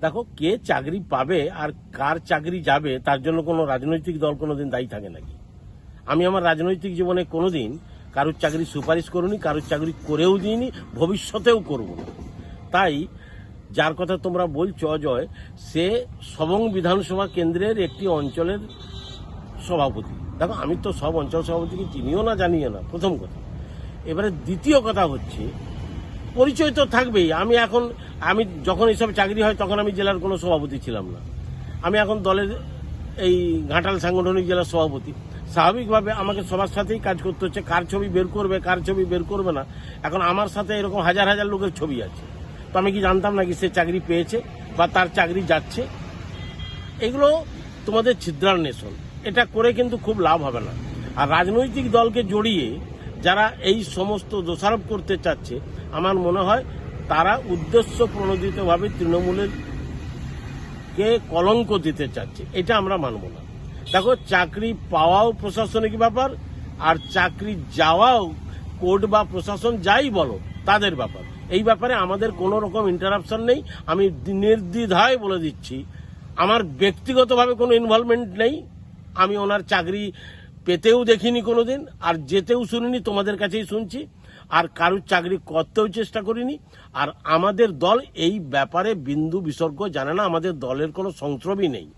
দেখো, কে চাকরি পাবে আর কার চাকরি যাবে, তার জন্য কোনো রাজনৈতিক দল কোনোদিন দায়ী থাকে নাকি? আমি আমার রাজনৈতিক জীবনে কোনোদিন কারোর চাকরি সুপারিশ করিনি, কারোর চাকরি করেও দিইনি, ভবিষ্যতেও করব না। তাই, যার কথা তোমরা বলছো, অজয়, সে সবং বিধানসভা কেন্দ্রের একটি অঞ্চলের সভাপতি। দেখো, আমি তো সব অঞ্চল সভাপতিকে চিনিও না, জানিও না, প্রথম কথা। এবারে দ্বিতীয় কথা হচ্ছে পরিচয় তো থাকবেই। আমি এখন, আমি যখন এইসব চাকরি হয়, তখন আমি জেলার কোনো সভাপতি ছিলাম না। আমি এখন দলের এই ঘাটাল সাংগঠনিক জেলার সভাপতি। স্বাভাবিকভাবে আমাকে সবার সাথেই কাজ করতে হচ্ছে। কার ছবি বের করবে, কার ছবি বের করবে না। এখন আমার সাথে এরকম হাজার হাজার লোকের ছবি আছে। তো আমি কি জানতাম নাকি সে চাকরি পেয়েছে বা তার চাকরি যাচ্ছে? এগুলো তোমাদের ছিদ্রান্বেষণ। এটা করে কিন্তু খুব লাভ হবে না। আর রাজনৈতিক দলকে জড়িয়ে যারা এই সমস্ত দোষারোপ করতে চাচ্ছে, আমার মনে হয় তারা উদ্দেশ্য প্রণোদিতভাবে তৃণমূলের কে কলঙ্ক দিতে চাচ্ছে, এটা আমরা মানব না। দেখো, চাকরি পাওয়াও প্রশাসনিক ব্যাপার, আর চাকরি যাওয়াও কোর্ট বা প্রশাসন যাই বলো, তাদের ব্যাপার। এই ব্যাপারে আমাদের কোনো রকম ইন্টারাপশন নেই। আমি নির্দ্বিধায় বলে দিচ্ছি, আমার ব্যক্তিগতভাবে কোনো ইনভলভমেন্ট নেই। আমি ওনার চাকরি পেতেও দেখিনি কোনোদিন, আর যেতেও শুনিনি, তোমাদের কাছেই শুনছি, আর কারুর চাকরি করতেও চেষ্টা করিনি, আর আমাদের দল এই ব্যাপারে বিন্দু বিসর্গ জানে না, আমাদের দলের কোনো সংস্রবই নেই।